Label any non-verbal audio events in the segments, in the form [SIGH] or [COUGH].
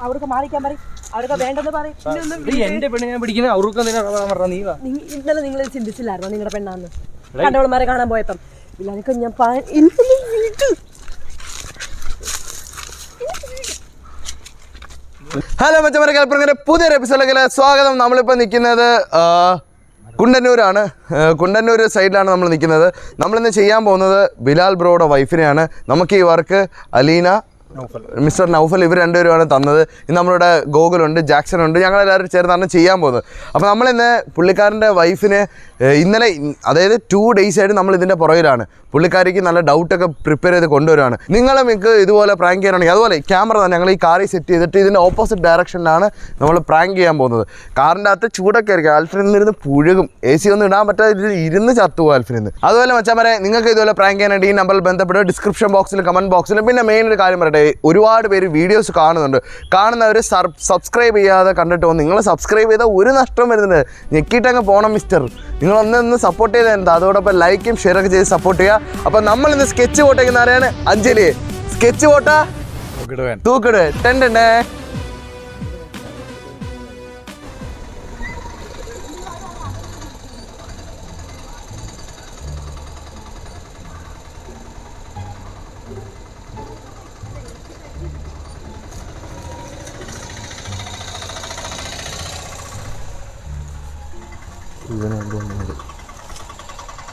അവർക്ക് മാറിക്കാൻ പറയും. അവർക്ക് വേണ്ടെന്ന് പറയും. എന്റെ പെണ്ണ് ഞാൻ പിടിക്കുന്നത് അവർക്ക് എന്തിനാ പറഞ്ഞ നീ വാ. നിങ്ങ- ഇന്നലെ നിങ്ങൾ ചിന്തിച്ചില്ലായിരുന്നോ നിങ്ങളുടെ പെണ്ണാന്ന്? കണ്ടവളമാരെ കാണാൻ പോയപ്പം. ഇല്ല എനിക്ക് ഞാൻ ഹലോ മച്ചമര കൽപ്പനയുടെ പുതിയൊരു എപ്പിസോഡിലേക്ക് സ്വാഗതം. നമ്മളിപ്പോൾ നിൽക്കുന്നത് കുണ്ടന്നൂരാണ്. കുണ്ടന്നൂർ സൈഡിലാണ് നമ്മൾ നിൽക്കുന്നത്. നമ്മളിന്ന് ചെയ്യാൻ പോകുന്നത് ബിലാൽ ബ്രോയുടെ വൈഫിനെയാണ് നമുക്ക് ഈ വർക്ക് അലീന മിസ്റ്റർ നൗഫൽ ഇവർ രണ്ടുപേരുമാണ് തന്നത്. ഇന്ന് നമ്മളിവിടെ ഗോകുലുണ്ട് ജാക്സൺ ഉണ്ട് ഞങ്ങളെല്ലാവരും ചേർന്നാണ് ചെയ്യാൻ പോകുന്നത്. അപ്പോൾ നമ്മളിന്ന് പുള്ളിക്കാരന്റെ വൈഫിന് ഇന്നലെ അതായത് ടു ഡേയ്സ് ആയിട്ട് നമ്മൾ ഇതിന്റെ പുറകിലാണ്. പുള്ളിക്കാരിക്ക് നല്ല ഡൗട്ടൊക്കെ പ്രിപ്പയർ ചെയ്ത് കൊണ്ടുവരുവാണ്. നിങ്ങളെ നിങ്ങൾക്ക് ഇതുപോലെ പ്രാങ്ക് ചെയ്യാനാണെങ്കിൽ അതുപോലെ ക്യാമറ തന്നെ ഞങ്ങൾ ഈ കാറി സെറ്റ് ചെയ്തിട്ട് ഇതിന്റെ ഓപ്പോസിറ്റ് ഡയറക്ഷനിലാണ് നമ്മൾ പ്രാങ്ക് ചെയ്യാൻ പോകുന്നത്. കാറിന്റെ അകത്ത് ചൂടൊക്കെ ആയിരിക്കും. ആൽഫിനിൽ നിന്നിരുന്ന് പുഴുകും. എ സി ഒന്നും ഇടാൻ പറ്റാതെ ഇരുന്ന് ചത്തുപോകും ആൽഫിനിന്ന് നിന്ന്. അതുപോലെ മച്ചാമരെ നിങ്ങൾക്ക് ഇതുപോലെ പ്രാങ്ക് ചെയ്യാനായിട്ട് ഈ നമ്പറിൽ ബന്ധപ്പെട്ട് ഡിസ്ക്രിപ്ഷൻ ബോക്സിൽ കമന്റ് ബോക്സിലും പിന്നെ മെയിൻ ഒരു കാര്യം പറയട്ടെ. ഒരുപാട് പേര് വീഡിയോസ് കാണുന്നുണ്ട്. കാണുന്നവർ സബ്സ്ക്രൈബ് ചെയ്യാതെ കണ്ടിട്ട് വന്ന് നിങ്ങൾ സബ്സ്ക്രൈബ് ചെയ്താൽ ഒരു നഷ്ടം വരുന്നുണ്ട് ഞെക്കിയിട്ടങ്ങ് പോകണം മിസ്റ്റർ നിങ്ങൾ ഒന്നൊന്ന് ഒന്ന് സപ്പോർട്ട് ചെയ്ത് എന്താ? അതോടൊപ്പം ലൈക്കും ഷെയർ ഒക്കെ ചെയ്ത് സപ്പോർട്ട് ചെയ്യുക അപ്പം നമ്മൾ ഇന്ന് സ്കെച്ച് പോട്ടേക്കുന്ന ആരെയാണ്? അഞ്ജലി. സ്കെച്ച് പോട്ടാ? തൂക്കിടുവേ തൂക്കിടുവേ ടെൻഡേ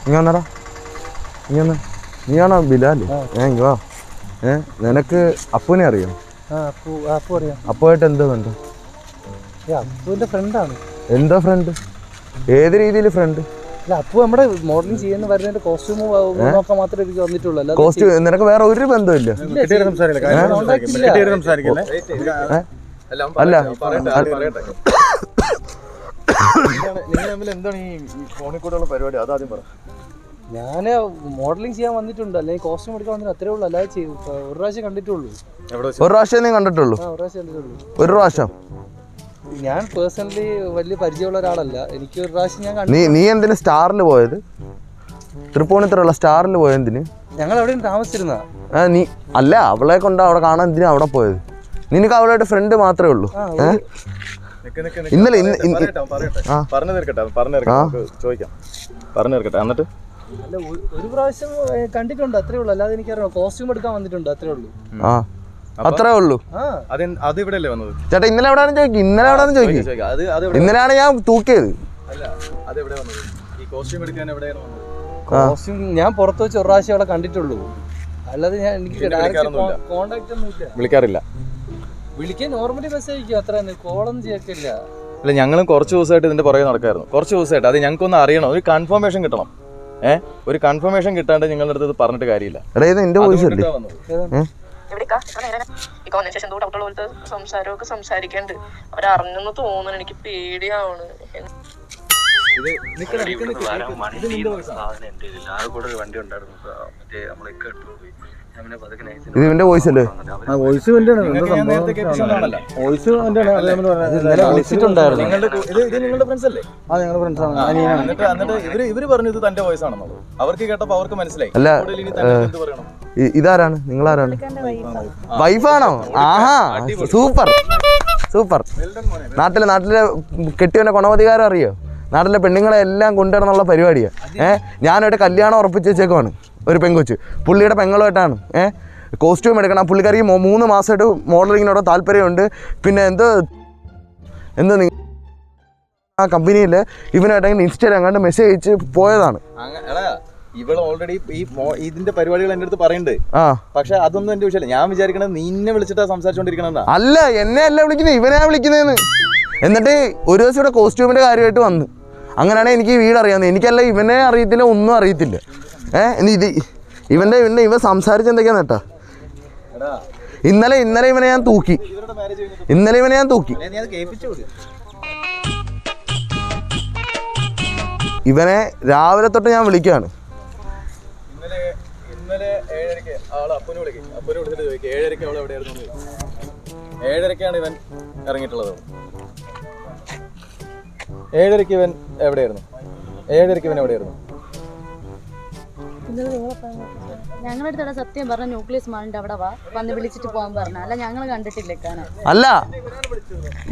നീ വന്നടാ. നീ വന്ന നീയാണോ ബിലാൽ ഏ ഇങ്ങ വാ. ഏ നിനക്ക് അപ്പുവിനെ അറിയാം? ആ അപ്പു അപ്പു അറിയാം. അപ്പുമായിട്ട് എന്താ ബന്ധം? ഫ്രണ്ടാണ്. എന്താ ഫ്രണ്ട്? ഏത് രീതിയിൽ ഫ്രണ്ട്? അപ്പു നമ്മുടെ മോഡലിംഗ് ചെയ്യുന്ന വരുന്നതിന്റെ കോസ്റ്റ്യൂം നോക്കാൻ മാത്രമേ എനിക്ക് വന്നിട്ടുള്ളൂ. കോസ്റ്റ്യൂം നിനക്ക് വേറെ ഒരു ബന്ധമില്ല contact ഇല്ല. ഏ? പറ. ഞാൻ മോഡലിംഗ് ചെയ്യാൻ വന്നിട്ടുണ്ട്. അല്ലെങ്കിൽ കോസ്റ്റ്യൂം എടുക്കാൻ വന്നിട്ട് അത്രേ ഉള്ളൂ. അല്ലാതെ ചെയ്തു ഒരു പ്രാവശ്യം കണ്ടിട്ടുള്ളൂ. ഒരു പ്രാവശ്യം നീ കണ്ടിട്ടുള്ളൂ. ആ ഒരു പ്രാവശ്യം കണ്ടിട്ടുള്ളൂ. ഒരു പ്രാവശ്യം. ഞാൻ പേഴ്സണലി വലിയ പരിചയമുള്ള ഒരാളല്ല. എനിക്ക് ഒരു പ്രാവശ്യം ഞാൻ കണ്ടു നീ നീ എന്തിന് സ്റ്റാറിൽ പോയത്? തൃപ്പൂണിത്തുറയുള്ള സ്റ്റാറിൽ പോയതിന് ഞങ്ങൾ എവിടെയും താമസിച്ചിരുന്ന ആ നീ അല്ല അവളെ കൊണ്ട് അവിടെ കാണാൻ എന്തിനാ അവിടെ പോയത്? നിനക്ക് അവളായിട്ട് ഫ്രണ്ട് മാത്രമേ ഉള്ളൂ. ഏ? ഇന്നലെ ഇന്ന് ഇന്ന് പറഞ്ഞു തീർക്കട്ടെ പറഞ്ഞു തീർക്കട്ടെ ചോദിക്കാം. പറഞ്ഞു തീർക്കട്ടെ എന്നിട്ട്? അല്ല ഒരു- പ്രാവശ്യം കണ്ടിട്ടുണ്ട് അത്രേ ഉള്ളൂ. അല്ലാതെ എനിക്കറിയാം കോസ്റ്റ്യൂം എടുക്കാൻ വന്നിട്ടുണ്ട് അത്രേ ഉള്ളൂ. ആ. അത്രേ ഉള്ളൂ. ആ. അത് ഇവിടെ അല്ലേ വന്നത്? ചേട്ടാ ഇന്നലെ എവിടെയാണ് ചോദിക്കും ഇന്നലെ എവിടെയാണ് ചോദിക്കും ചോദിക്കാം. അത് അത് എവിടെ ഇന്നലെയാണ് ഞാൻ തൂക്കിയത്. അല്ല അത് എവിടെ വന്നത്? ഈ കോസ്റ്റ്യൂം എടുക്കാൻ എവിടെയാണ് വന്നത്? കോസ്റ്റ്യൂം ഞാൻ പുറത്ത് വെച്ച് ഒരു പ്രാവശ്യം അവിടെ കണ്ടിട്ടുള്ളൂ. അല്ലാതെ ഞാൻ എനിക്ക്. കോണ്ടാക്ട് ഒന്നും ഇല്ല വിളിക്കാറില്ല. വിളിക്കാൻ നോർമലി മെസ്സേജ് അയക്കും? അത്ര തന്നെ. കോളൊന്നും ചെയ്യത്തില്ല അല്ല ഞങ്ങളും കുറച്ച് ദിവസമായിട്ട് ഇതിന്റെ പുറകെ നടക്കായിരുന്നു. കുറച്ച് ദിവസമായിട്ട്. അത് ഞങ്ങൾക്കൊന്ന് അറിയണം. ഒരു കൺഫർമേഷൻ കിട്ടണം. ഏ? ഒരു കൺഫർമേഷൻ കിട്ടാണ്ട് നിങ്ങളുടെ അടുത്ത് ഇത് പറഞ്ഞിട്ട് കാര്യമില്ല. എടാ ഇത് എന്റെ വോയിസ് അല്ലേ? അതുകൊണ്ടിട്ടാ വന്നത്. എവിടേക്കാ ഈ കൊന്ന ശേഷം എന്തോ ഡൗട്ടുള്ള പോലത്തെ സംസാരമൊക്കെ സംസാരിക്കണ്ട്. അവരറിഞ്ഞെന്ന് തോന്നുന്നു എനിക്ക് പേടിയാവണ്. ഇത് നിക്കണ, നിക്കണ, നിക്കണ. വണ്ടി സാധനം എന്റെ കയ്യിലില്ല. ആകെ കൂടെ ഒരു വണ്ടി ഉണ്ടായിരുന്നു. മറ്റേ നമ്മളൊക്കെ ഇട്ട് പോയി ഞാൻ പിന്നെ പതുക്കെ nice ന് ഇത് ഇവന്റെ വോയിസ് അല്ലേ? കേൾപ്പിച്ചതാണല്ലോ. ഇന്നലെ വിളിച്ചിട്ടുണ്ടായിരുന്നു. ഇവർ ഇവർ പറഞ്ഞു ഇത് തന്റെ വോയിസ് ആണെന്നുള്ളത്. അവർക്ക് കേട്ടപ്പോ അവർക്ക് മനസ്സിലായി. അല്ല, ഇതാരാണ്? നിങ്ങളാരാണ്? വൈഫാണോ ആഹാ സൂപ്പർ. സൂപ്പർ. നാട്ടിലെ നാട്ടിലെ കെട്ടിയവനെ ഗുണവധികാരം അറിയോ? നാട്ടിലെ പെണ്ണുങ്ങളെ എല്ലാം കൊണ്ടുവരണമെന്നുള്ള പരിപാടിയാണ് ഏഹ് ഞാനൊരു കല്യാണം ഉറപ്പിച്ച് വെച്ചേക്കുവാണ്. ഒരു പെങ്കൊച്ച്. പുള്ളിയുടെ പെങ്ങളുമായിട്ടാണ് ഏഹ് കോസ്റ്റ്യൂം എടുക്കണം. പുള്ളിക്കാരിക്ക് മൂന്ന് മാസമായിട്ട് മോഡലിങ്ങിനോട് താല്പര്യമുണ്ട്. പിന്നെ എന്ത്? എന്ത് നീ ആ കമ്പനിയിൽ ഇവനായിട്ടെങ്കിലും ഇൻസ്റ്റയിൽ അങ്ങോട്ട് മെസ്സേജ് അയച്ച് പോയതാണ്. ഇവൾ ഓൾറെഡി ഈ ഇതിന്റെ പരിപാടികൾ എന്റെ അടുത്ത് പറയുന്നുണ്ട് ആ. പക്ഷെ അതൊന്നും എന്റെ വിഷയമല്ല ഞാൻ വിചാരിക്കണത് നിന്നെ വിളിച്ചിട്ടാ സംസാരിച്ചോണ്ടിരിക്കണെന്നാ അല്ല എന്നെ അല്ല വിളിക്കുന്നത്. ഇവനെയാ വിളിക്കുന്നതെന്ന്. എന്നിട്ട് ഒരു ദിവസം ഇവിടെ കോസ്റ്റ്യൂമിന്റെ കാര്യമായിട്ട് വന്നു. അങ്ങനെയാണെങ്കിൽ എനിക്ക് വീട് അറിയാവുന്നത്. എനിക്കല്ല ഇവനെ അറിയത്തില്ല ഒന്നും അറിയത്തില്ല. ഏഹ് ഇനി ഇത് ഇവന്റെ ഇവന്റെ ഇവൻ സംസാരിച്ച് എന്തൊക്കെയാണ് കേട്ടോ? ഇന്നലെ ഇന്നലെ ഇവനെ ഞാൻ തൂക്കി. ഇന്നലെ ഇവനെ ഞാൻ തൂക്കി. ഇവനെ രാവിലെ തൊട്ട് ഞാൻ വിളിക്കുകയാണ്. ഏഴരക്കാണ് ഇവൻ ഇറങ്ങിയിട്ടുള്ളത്. ഏഴരക്ക് ഇവൻ എവിടെയായിരുന്നു? ഏഴരക്ക് ഇവൻ എവിടെയായിരുന്നു? ഞങ്ങളുടെ അടുത്ത് സത്യം പറഞ്ഞ ന്യൂക്ലിയസ് മാളിന്റെ അവിടെ വാ വന്ന് വിളിച്ചിട്ട് പോകാൻ പറഞ്ഞ. അല്ല ഞങ്ങൾ കണ്ടിട്ടില്ല അല്ല.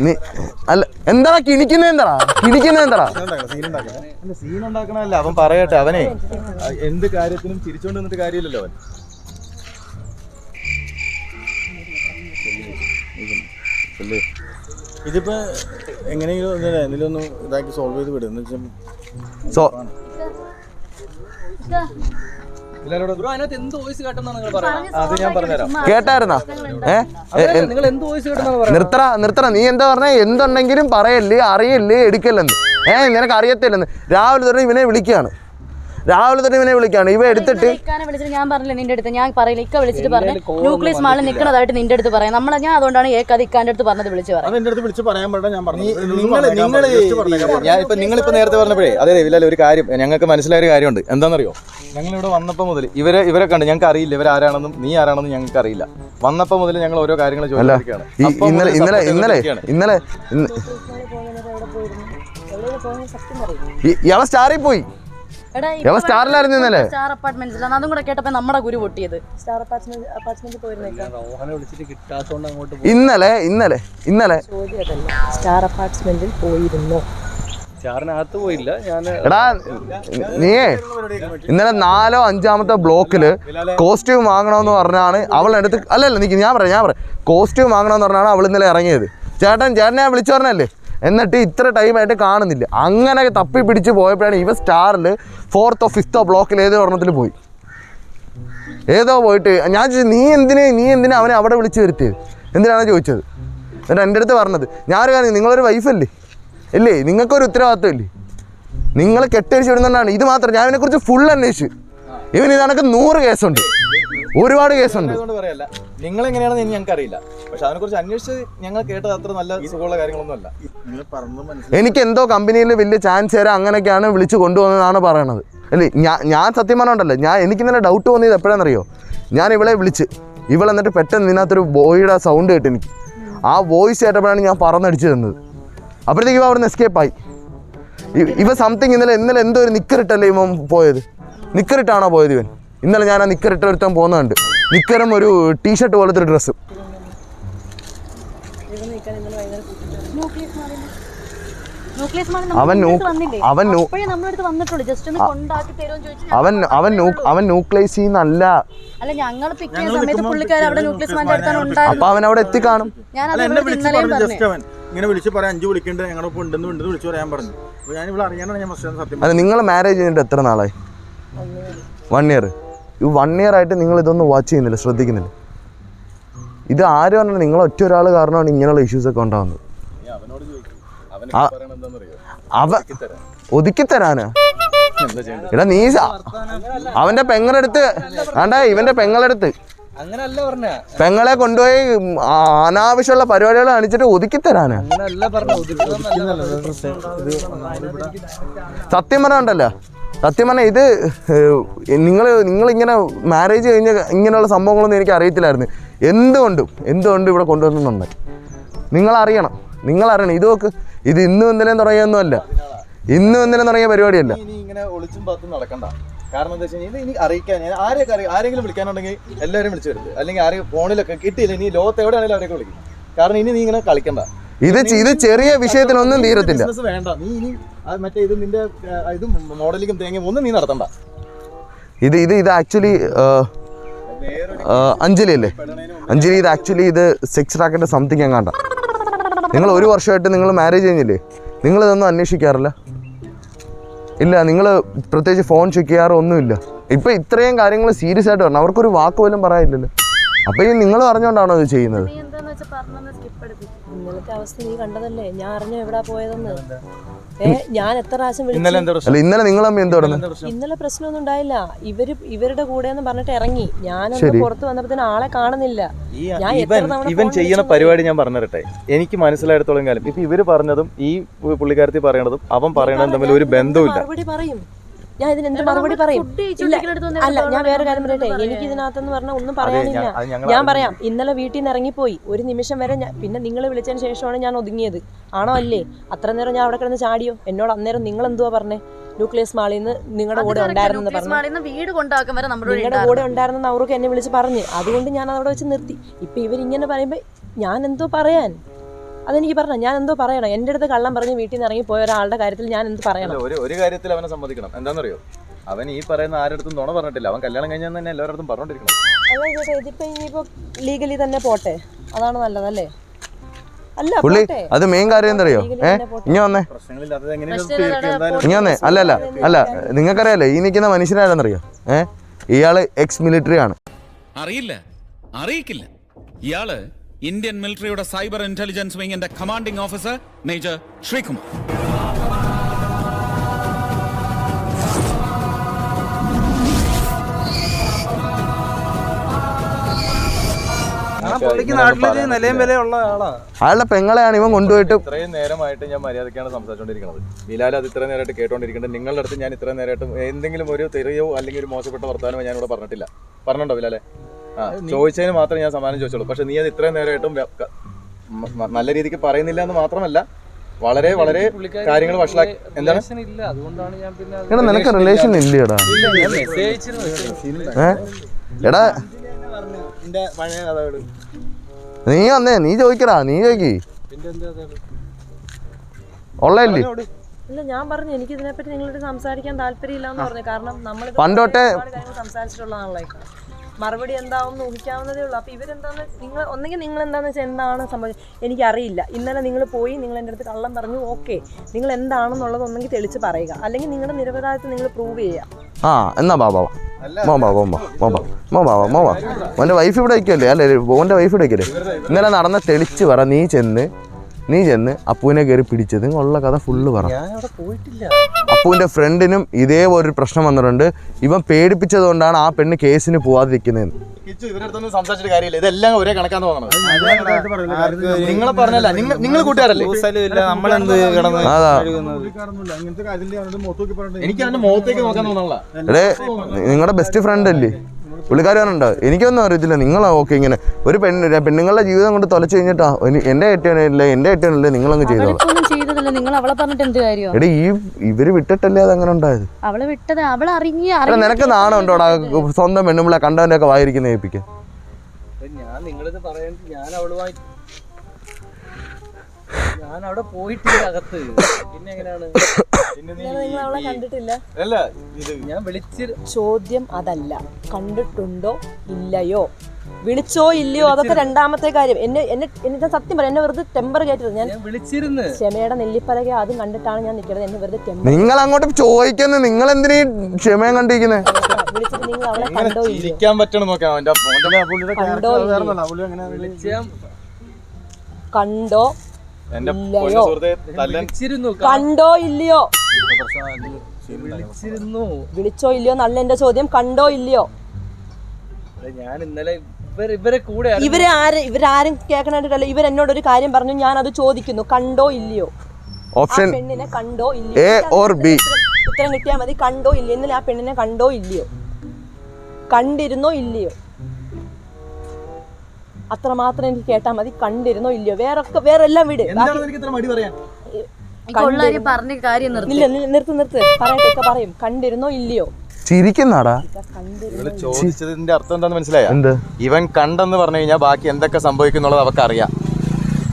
നീ അല്ല എന്താടാ കിണിക്കുന്നത് എന്താടാ? കിണിക്കുന്നത് എന്താടാ? സീൻ ഉണ്ടാക്കണല്ല അവൻ പറയട്ടെ അവനെ. എന്ത് കാര്യത്തിനും തിരിച്ചോണ്ട് നിന്നിട്ട് കാര്യമില്ലല്ലോ അവൻ. ഇതിപ്പോ എങ്ങനെയെങ്കിലും ഒന്ന് ഇതാക്കി സോൾവ് ചെയ്ത് വിടുന്നു എന്ന് വെച്ചാൽ പറയുന്നത്? നിർത്തറ നിർത്തറ നീ എന്താ പറഞ്ഞ? എന്തുണ്ടെങ്കിലും പറയല്ലേ അറിയല്ലേ എടുക്കല്ലെന്ന്. ഏഹ് നിനക്ക് അറിയത്തില്ലെന്ന്. രാവിലെ തൊട്ട് ഇവനെ വിളിക്കുകയാണ്. രാവിലെ തന്നെ ഇവനെ വിളിക്കാണ് ഇവ എടുത്തിട്ട് വിളിച്ചിട്ട് ഞാൻ പറഞ്ഞില്ല നിന്റെ അടുത്ത് ഞാൻ പറയില്ല ഇക്ക വിളിച്ചിട്ട് പറഞ്ഞു ന്യൂക്ലിയസ് മാളിൽ നിൽക്കുന്നതായിട്ട് നിന്റെ അടുത്ത് പറയാം നമ്മളെ ഞാൻ അതുകൊണ്ടാണ് ഏക്കാതെ ഇക്കാന്റെ അടുത്ത് പറഞ്ഞത് വിളിച്ചു പറയാം അത് അടുത്ത് വിളിച്ച് പറയാൻ ഞാൻ പറഞ്ഞു നിങ്ങൾ നിങ്ങൾ ഞാൻ ഇപ്പൊ നിങ്ങളിപ്പോ നേരത്തെ പറഞ്ഞപ്പോഴേ അതെ ഇല്ലല്ലോ ഒരു കാര്യം ഞങ്ങൾക്ക് മനസ്സിലായ ഒരു കാര്യമുണ്ട് എന്താണെന്നറിയോ ഞങ്ങൾ ഇവിടെ വന്നപ്പോൾ മുതൽ ഇവരെ ഇവരെ കണ്ട് ഞങ്ങൾക്ക് അറിയില്ല ഇവരാരാണെന്നും നീ ആരാണെന്നും ഞങ്ങൾക്ക് അറിയില്ല വന്നപ്പോൾ മുതൽ ഞങ്ങൾ ഓരോ കാര്യങ്ങൾ ചോദിക്കുകയാണ് ഇന്നലെ ഇന്നലെ ഇന്നലെ. ഇന്നലെ ഇയാളെ സ്റ്റാറിൽ പോയി എടാ സ്റ്റാറിലായിരുന്നു ഇന്നലെ. സ്റ്റാർ അപ്പാർട്ട്മെന്റ്സിലാണ് അതും കൂടെ കേട്ടപ്പോ നമ്മുടെ ഗുരു പൊട്ടിയത്. സ്റ്റാർ അപ്പാർട്ട്മെന്റ് അങ്ങോട്ട് ഇന്നലെ ഇന്നലെ ഇന്നലെ. സ്റ്റാർ അപ്പാർട്ട്മെന്റിൽ പോയിരുന്നു? സ്റ്റാറിനകത്ത് പോയില്ല. ഞാൻ എടാ നീയേ ഇന്നലെ നാലോ അഞ്ചാമത്തെ ബ്ലോക്കിൽ കോസ്റ്റ്യൂം വാങ്ങണമെന്ന് പറഞ്ഞാണ് അവൾ എടുത്ത് അല്ലല്ല നിക്ക് ഞാൻ പറയാം ഞാൻ പറയാം. കോസ്റ്റ്യൂം വാങ്ങണമെന്ന് പറഞ്ഞാണ് അവൾ ഇന്നലെ ഇറങ്ങിയത്. ചേട്ടൻ ചേട്ടനെ ഞാൻ വിളിച്ചു പറഞ്ഞല്ലേ? എന്നിട്ട് ഇത്ര ടൈമായിട്ട് കാണുന്നില്ല. അങ്ങനെ തപ്പി പിടിച്ച് പോയപ്പോഴാണ് ഇവ സ്റ്റാറിൽ ഫോർത്തോ ഫിഫ്ത്തോ ബ്ലോക്കിൽ ഏതോ ഒരെണ്ണത്തിൽ പോയി. ഏതോ പോയിട്ട് ഞാൻ ചോദിച്ചു നീ എന്തിനെ നീ എന്തിനാ അവനെ അവിടെ വിളിച്ചു വരുത്തിയത് എന്തിനാണ് ചോദിച്ചത്? എന്നിട്ട് എന്റെ അടുത്ത് പറഞ്ഞത് ഞാനൊരു കാര്യം നിങ്ങളൊരു വൈഫല്ലേ ഇല്ലേ? നിങ്ങൾക്കൊരു ഉത്തരവാദിത്വം ഇല്ലേ? നിങ്ങൾ കെട്ടഴിച്ച് വിടുന്നതാണ് ഇത് മാത്രം. ഞാൻ ഇതിനെക്കുറിച്ച് ഫുൾ അന്വേഷിച്ചു. ഇവൻ ഇതണക്ക് നൂറ് കേസുണ്ട് ഒരുപാട് കേസുണ്ട്. പറയല്ല. നിങ്ങൾ എങ്ങനെയാണെന്ന് ഇനി ഞങ്ങൾക്ക് അറിയില്ല. പക്ഷെ അതിനെ കുറിച്ച് അന്വേഷിച്ച് ഞങ്ങൾ കേട്ടത് അത്ര നല്ല സുഖമുള്ള കാര്യങ്ങളൊന്നും അല്ല എനിക്ക് എന്തോ കമ്പനിയിൽ വലിയ ചാൻസ് തരാം അങ്ങനെയൊക്കെയാണ് വിളിച്ചു കൊണ്ടുവന്നതാണ് പറയണത്. അല്ലേ ഞാൻ ഞാൻ സത്യം പറഞ്ഞോണ്ടല്ലോ ഞാൻ എനിക്ക് ഇന്നലെ ഡൗട്ട് തോന്നിയത് എപ്പോഴാണെന്നറിയോ ഞാൻ ഇവളെ വിളിച്ച് ഇവൾ എന്നിട്ട് പെട്ടെന്ന് ഇതിനകത്തൊരു ബോയിയുടെ സൗണ്ട് കേട്ട് എനിക്ക്. ആ വോയിസ് കേട്ടപ്പോഴാണ് ഞാൻ പറന്നടിച്ചു തന്നത്. അപ്പോഴത്തേക്ക് ഇവ അവിടെ നിന്ന് എസ്കേപ്പ് ആയി ഇവ സംതിങ് ഇന്നലെ ഇന്നലെ എന്തോ ഒരു നിക്കറിട്ടല്ലേ ഇവൻ പോയത്? നിക്കറിട്ടാണോ പോയത് ഇവൻ? ഇന്നലെ ഞാൻ ആ നിക്കറിട്ട് ഒരുത്തൻ പോകുന്നുണ്ട് നിക്കറും ഒരു ടീഷർട്ട് പോലത്തെ ഒരു ഡ്രസ്സും അവൻ അവൻ അവൻ അവൻ അവൻ അല്ല ന്യൂക്ലിയസ് ഉണ്ടായിരുന്നത്. അപ്പൊ അവൻ അവിടെ എത്തിക്കാണും. ഞാൻ അല്ല അത് എന്നെ ഇവിടെ വിളിച്ച് ഇന്നലെയും പറഞ്ഞു പറഞ്ഞു ജസ്റ്റ് അവൻ. ഇങ്ങനെ വിളിച്ച് പറയാൻ അഞ്ച് വിളിക്കണ്ട് ഞങ്ങളുടെ ഒപ്പം ഉണ്ടെന്ന് ഉണ്ടെന്ന് വിളിച്ചു പറയാൻ പറഞ്ഞു. അപ്പൊ ഞാൻ ഇവിടെ അറിയാനാണ് ഞാൻ സത്യം അല്ല നിങ്ങൾ മാരേജ് ചെയ്തിട്ട് എത്ര നാളായി? വൺ ഇയർ ഈ വൺ ഇയർ ആയിട്ട് നിങ്ങൾ ഇതൊന്നും വാച്ച് ചെയ്യുന്നില്ല ശ്രദ്ധിക്കുന്നില്ല. ഇത് ആര് പറഞ്ഞാൽ നിങ്ങൾ ഒറ്റ ഒരാൾ കാരണമാണ് ഇങ്ങനെയുള്ള ഇഷ്യൂസ് ഒക്കെ ഉണ്ടാകുന്നത് അവ ഒതുക്കി തരാനാ എടാ നീ അവന്റെ പെങ്ങളെടുത്ത് ആണ്ടാ ഇവന്റെ പെങ്ങളെടുത്ത്. പെങ്ങളെ കൊണ്ടുപോയി അനാവശ്യമുള്ള പരിപാടികൾ കാണിച്ചിട്ട് ഒതുക്കി തരാന് സത്യം പറഞ്ഞുണ്ടല്ലോ സത്യം പറഞ്ഞാൽ ഇത് നിങ്ങൾ നിങ്ങളിങ്ങനെ മാരേജ് കഴിഞ്ഞ ഇങ്ങനെയുള്ള സംഭവങ്ങളൊന്നും എനിക്ക് അറിയത്തില്ലായിരുന്നു. എന്തുകൊണ്ടും എന്തുകൊണ്ടും ഇവിടെ കൊണ്ടുവന്നുണ്ട് നിങ്ങളറിയണം. നിങ്ങളറിയണം. ഇത് നോക്ക്. ഇത് ഇന്നും ഇന്നലെയും തുടങ്ങിയൊന്നുമല്ല ഇന്നും ഇന്നലെയും തുടങ്ങിയ പരിപാടിയല്ല. ഇങ്ങനെ ഒളിച്ചും പാത്തും നടക്കണ്ട. കാരണം ആരെങ്കിലും എല്ലാവരും വിളിച്ചു വരുന്നത് അല്ലെങ്കിൽ ആരെയും ഫോണിലൊക്കെ കിട്ടിയില്ല ഇനി ലോകത്ത് എവിടെയാണെങ്കിലും അവരൊക്കെ വിളിക്കും. കാരണം ഇനി നീ ഇങ്ങനെ കളിക്കണ്ട. ഇത് ഇത് ചെറിയ വിഷയത്തിനൊന്നും തീരത്തില്ല. ബിസിനസ് വേണ്ട. നീ ഇനി മറ്റേ ഇത് നിന്റെ ആ, ഇതും മോഡലിങ്ങും തേങ്ങയും ഒന്നും നീ നടത്തണ്ട. ഇത് ഇത് ഇത് ആക്ച്വലി അഞ്ജലി അല്ലേ? അഞ്ജലി ഇത് ആക്ച്വലി ഇത് സെക്സ് റാക്കറ്റ് സംതിങ് എങ്ങാണ്ട. നിങ്ങൾ ഒരു വർഷമായിട്ട് നിങ്ങൾ മാരേജ് കഴിഞ്ഞില്ലേ? നിങ്ങൾ ഇതൊന്നും അന്വേഷിക്കാറില്ല? ഇല്ല നിങ്ങൾ പ്രത്യേകിച്ച് ഫോൺ ചെക്ക് ചെയ്യാറോ ഒന്നുമില്ല. ഇപ്പം ഇത്രയും കാര്യങ്ങൾ സീരിയസ് ആയിട്ട് പറഞ്ഞു അവർക്കൊരു വാക്ക് പോലും പറയാനില്ലല്ലോ. അപ്പം ഈ നിങ്ങൾ അറിഞ്ഞുകൊണ്ടാണോ ഇത് ചെയ്യുന്നത്? ഇന്നലത്തെ അവസ്ഥ നീ കണ്ടതല്ലേ? ഞാൻ അറിഞ്ഞു എവിടാ പോയതെന്ന്. ഏ ഞാൻ എത്ര പ്രാവശ്യം ഇന്നലെ വിളിച്ചു എന്താ പ്രശ്നം? അല്ല ഇന്നലെ നിങ്ങൾ തമ്മിൽ എന്ത് തുടങ്ങി എന്താ പ്രശ്നം? ഇന്നലെ പ്രശ്നമൊന്നും ഉണ്ടായില്ല. ഇവർ ഇവരുടെ കൂടെ എന്ന് പറഞ്ഞിട്ട് ഇറങ്ങി. ഞാനൊന്ന് ശരി. പുറത്ത് വന്നപ്പോ ആളെ കാണുന്നില്ല. ഈ ഞാൻ ഇവൻ എത്ര തവണ ഇവൻ ചെയ്യുന്ന വിളിച്ചു പരിപാടി ഞാൻ പറഞ്ഞിരട്ടെ എനിക്ക് മനസ്സിലായിടത്തോളം കാലം. ഇപ്പൊ ഇവർ പറഞ്ഞതും ഈ പുള്ളിക്കാരത്തി പറയണതും അവൻ പറയണതും തമ്മിൽ ഒരു ബന്ധവുമില്ല. മറുപടി പറയും. ഞാൻ ഇതിന് എന്ത് മറുപടി പറയും? ഇല്ല. അല്ല ഞാൻ വേറെ കാര്യം പറയട്ടെ? എനിക്ക് ഇതിനകത്തെന്ന് പറഞ്ഞാൽ ഒന്നും പറയാനില്ല. ഞാൻ പറയാം ഇന്നലെ വീട്ടിൽ നിന്ന് ഇറങ്ങിപ്പോയി. ഒരു നിമിഷം വരെ ഞാൻ പിന്നെ നിങ്ങൾ വിളിച്ചതിന് ശേഷമാണ് ഞാൻ ഒതുങ്ങിയത്. ആണോ അല്ലേ? അത്ര നേരം ഞാൻ അവിടെ കിടന്ന് ചാടിയോ? എന്നോട് അന്നേരം നിങ്ങൾ എന്തുവാ പറഞ്ഞേ? ന്യൂക്ലിയസ് മാളിൽ നിന്ന് നിങ്ങളുടെ കൂടെ ഉണ്ടായിരുന്നു പറഞ്ഞു. വീട് കൊണ്ടാക്കും വരെ നിങ്ങളുടെ കൂടെ ഉണ്ടായിരുന്ന. അവർക്ക് എന്നെ വിളിച്ച് പറഞ്ഞു. അതുകൊണ്ട് ഞാൻ അവിടെ വെച്ച് നിർത്തി. ഇപ്പൊ ഇവരിങ്ങനെ പറയുമ്പോ ഞാൻ എന്തോ പറയാൻ? അതെനിക്ക് പറഞ്ഞു? ഞാൻ എന്തോ പറയണം. എന്റെ അടുത്ത് കള്ളം പറഞ്ഞ് വീട്ടിൽ നിന്ന് ഇറങ്ങി പോയ ഒരാളുടെ കാര്യത്തിൽ ഞാൻ എന്ത് പറയണം? ഒരു ഒരു കാര്യത്തിൽ അവനെ സമ്മതിക്കണം. എന്താണെന്നറിയോ? അവൻ ഈ പറയുന്ന ആരുടെ നുണ പറഞ്ഞിട്ടില്ല. അവൻ കല്യാണം കഴിഞ്ഞാൽ തന്നെ എല്ലാവരുടെ പറഞ്ഞോണ്ടിരിക്കണം. അല്ല ചേട്ടാ ഇതിപ്പോ ഇനിയിപ്പോ ലീഗലി തന്നെ പോട്ടെ? അതാണ് നല്ലതല്ലേ? അല്ല പുള്ളി പോട്ടെ. അത് മെയിൻ കാര്യം എന്തറിയോ ഏ? ഇനി വന്നേ. പ്രശ്നങ്ങളില്ലാത്തത് എങ്ങനെയാണ് പക്ഷേ തീർക്കുക? എന്തായാലും ഇനി വന്നേ. അല്ല അല്ല അല്ല. നിങ്ങൾക്കറിയാലോ ഈ നിൽക്കുന്ന മനുഷ്യനാരെന്നറിയോ ഏ? ഇയാൾ എക്സ് മിലിറ്ററി ആണ്. അറിയില്ല. അറിയിക്കില്ല. ഇയാൾ ഇന്ത്യൻ മിലിറ്ററിയുടെ സൈബർ ഇന്റലിജൻസ് വിങ്ങിന്റെ കമാൻഡിംഗ് ഓഫീസർ മേജർ ശ്രീകുമാർ അയാളുടെ പെങ്ങളെയാണ് ഇവൻ കൊണ്ടുപോയിട്ട് ഇത്രയും നേരമായിട്ട് ഞാൻ മര്യാദക്കാണ് സംസാരിച്ചുകൊണ്ടിരിക്കുന്നത് ബിലാൽ അത് ഇത്രയും നേരമായിട്ട് കേട്ടോണ്ടിരിക്കുന്നത് നിങ്ങളുടെ അടുത്ത് ഞാൻ ഇത്രയും നേരമായിട്ട് എന്തെങ്കിലും ഒരു തെറിയോ അല്ലെങ്കിൽ ഒരു മോശപ്പെട്ട വർത്തമാനമോ ഞാൻ ഇവിടെ പറഞ്ഞിട്ടില്ല. പറഞ്ഞിട്ടുണ്ടോ ബിലാലെ? ചോദിച്ചതിന് മാത്രമേ ഞാൻ സമ്മാനം ചോദിച്ചുള്ളൂ. പക്ഷെ നീ അത് ഇത്രയും നേരമായിട്ടും നല്ല രീതിക്ക് പറയുന്നില്ല എന്ന് മാത്രമല്ല വളരെ വളരെ കാര്യങ്ങൾ വഷളാക്കി എന്താണ്? എടാ നിനക്ക് റിലേഷൻ ഇല്ലേടാ എടാ. നീ വന്നേ നീ ചോദിക്കടാ നീ ചോദിക്കി. പിന്നെ എന്താ അത്? ഉള്ളല്ലേ ഇല്ല ഞാൻ പറഞ്ഞു എനിക്ക് ഇതിനെപ്പറ്റി നിങ്ങളോട് സംസാരിക്കാൻ താല്പര്യമില്ല എന്ന് പറഞ്ഞു. കാരണം നമ്മൾ പണ്ടോട്ടെ- സംസാരിച്ചിട്ടുള്ളതാണല്ലോ. മറുപടി എന്താവും ഊഹിക്കാവുന്നതേ ഉള്ളൂ. അപ്പൊ ഇവരെന്താന്ന് നിങ്ങൾ ഒന്നെങ്കിൽ നിങ്ങൾ എന്താണെന്ന് വെച്ചാൽ എന്താണ് സംഭവിച്ചത് എനിക്കറിയില്ല. ഇന്നലെ നിങ്ങൾ പോയി നിങ്ങൾ എന്റെ അടുത്ത് കള്ളം പറഞ്ഞു ഓക്കെ. നിങ്ങൾ എന്താണെന്നുള്ളത് ഒന്നെങ്കിൽ തെളിച്ച് പറയുക. അല്ലെങ്കിൽ നിങ്ങളുടെ നിരപരാധിത്വം നിങ്ങൾ പ്രൂവ് ചെയ്യുക. ആ എന്നാ ബാബാ മോ ബാ മോ ബാ മോ ബാ മോ ബാ മോ ബാ മോന്റെ വൈഫ് ഇവിടെ വയ്ക്കല്ലേ അല്ലേ? മോന്റെ വൈഫ് ഇവിടെ വയ്ക്കല്ലേ ഇന്നലെ നടന്ന തെളിച്ച് പറ നീ ചെന്ന് നീ ചെന്ന് അപ്പുവിനെ കയറി പിടിച്ചത്. ഉള്ള കഥ ഫുള്ള് പറ. ഞാൻ അവിടെ പോയിട്ടില്ല. അപ്പുവിന്റെ ഫ്രണ്ടിനും ഇതേപോലൊരു പ്രശ്നം വന്നിട്ടുണ്ട്. ഇവൻ പേടിപ്പിച്ചത് കൊണ്ടാണ് ആ പെണ്ണ് കേസിന് പോവാതിരിക്കുന്നത് കിച്ചു ഇവരുടെ അടുത്തൊന്നും സംസാരിച്ചിട്ട് കാര്യമില്ല. ഇതെല്ലാം ഒരേ കണക്കാന്ന് തോന്നുന്നത് നിങ്ങളെ പറഞ്ഞല്ല. നിങ്ങൾ കൂട്ടുകാരല്ലേ? അതാ. എനിക്ക് മുഖത്തേക്ക് നോക്കാൻ തോന്നണല്ല നിങ്ങളുടെ ബെസ്റ്റ് ഫ്രണ്ട് അല്ലേ? പുള്ളിക്കാരി പറഞ്ഞിട്ടുണ്ട് എനിക്കൊന്നും അറിയത്തില്ല നിങ്ങളാ ഓക്കെ ഇങ്ങനെ. ഒരു പെണ്ണ് പെണ്ണുങ്ങളുടെ ജീവിതം കൊണ്ട് തൊലച്ചു കഴിഞ്ഞിട്ടാ എന്റെ എന്റെ ഏറ്റവും എന്റെ ഏറ്റവും നിങ്ങളങ്ങ് ചെയ്തോ എടി നിങ്ങൾ അവളെ പറഞ്ഞിട്ട് എന്ത് കാര്യം എടേ ഈ ഇവർ വിട്ടിട്ടല്ലേ അത് അങ്ങനെ ഉണ്ടായത്? അവളെ വിട്ടത് അവൾ അറിഞ്ഞ് എടാ നിനക്ക് നാണം ഉണ്ടോടാ? സ്വന്തം പെണ്ണുമ്പിളെ കണ്ടവന്റെ ഒക്കെ വായിരിക്കുന്ന ഏൽപ്പിക്കാൻ. ഞാൻ നിങ്ങളിത് പറയാൻ ഞാൻ അവളുമായി ഞാൻ അവിടെ പോയിട്ടില്ല അകത്ത്. പിന്നെ എങ്ങനെയാണ്? നിങ്ങൾ അവളെ കണ്ടിട്ടില്ല. അല്ല ഇത് ഞാൻ വിളിച്ച് ചോദ്യം അതല്ല. കണ്ടിട്ടുണ്ടോ ഇല്ലയോ? വിളിച്ചോ ഇല്ലയോ? അതൊക്കെ രണ്ടാമത്തെ കാര്യം. എന്നെ എന്നെ എന്നെ ഞാൻ സത്യം പറയാം എന്നെ വെറുതെ ടെമ്പർ കയറ്റരുത് ഞാൻ വിളിച്ചിരുന്നു. ക്ഷമയുടെ നെല്ലിപ്പലക അതും കണ്ടിട്ടാണ് ഞാൻ നിൽക്കുന്നത്. എന്നെ വെറുതെ ടെമ്പർ നിങ്ങൾ അങ്ങോട്ട് ചോദിക്കുന്നത് നിങ്ങൾ എന്തിനീ ക്ഷമയും കണ്ടിരിക്കുന്നത് വിളിച്ചിട്ട് നിങ്ങൾ അവളെ കണ്ടോ ഇല്ലയോ? ചിരിക്കാൻ പറ്റണം നോക്കാം അവന്റെ കണ്ടോ ഇല്ലയോ? കണ്ടോ എന്റെ സുഹൃത്തെ തല്ലൻ. വിളിച്ചിരുന്നു കണ്ടോ ഇല്ലയോ? വിളിച്ചിരുന്നു. വിളിച്ചോ ഇല്ലയോ നല്ല എന്റെ ചോദ്യം കണ്ടോ ഇല്ലയോ? ഞാൻ ഇന്നലെ ഇവർ ഇവരെ കൂടെ. ഇവരെ ആര് ഇവരാരും കേൾക്കണായിട്ടല്ല ഇവർ എന്നോട് ഒരു കാര്യം പറഞ്ഞു ഞാൻ അത് ചോദിക്കുന്നു കണ്ടോ ഇല്ലയോ? ആ ഓപ്ഷൻ പെണ്ണിനെ കണ്ടോ ഇല്ലയോ? എ ഓർ ഉത്തരം- ഉത്തരം കിട്ടിയാൽ മതി കണ്ടോ ഇല്ലയോ? ഇന്നലെ ആ പെണ്ണിനെ കണ്ടോ ഇല്ലയോ? കണ്ടിരുന്നോ ഇല്ലയോ? അത്ര മാത്രം എനിക്ക് കേട്ടാൽ മതി. കണ്ടിരുന്നോ ഇല്ലയോ? വേറെ ഒക്കെ വേറെ എല്ലാം വിട്. എന്താണ് എനിക്ക് ഇത്ര മടി പറയാൻ? കൊള്ളാരി പറഞ്ഞ കാര്യം നിർത്തി. ഇല്ല നിർത്ത് നിർത്ത്. പറയട്ടെ പറയും. കണ്ടിരുന്നോ ഇല്ലയോ? ചിരിക്കുന്നാടാ. ചോദിച്ചതിന്റെ അർത്ഥം എന്താന്ന് മനസ്സിലായ? ഇവൻ കണ്ടെന്ന് പറഞ്ഞു കഴിഞ്ഞാൽ ബാക്കി എന്തൊക്കെ സംഭവിക്കുന്നുള്ളത് അവർക്ക് അറിയാം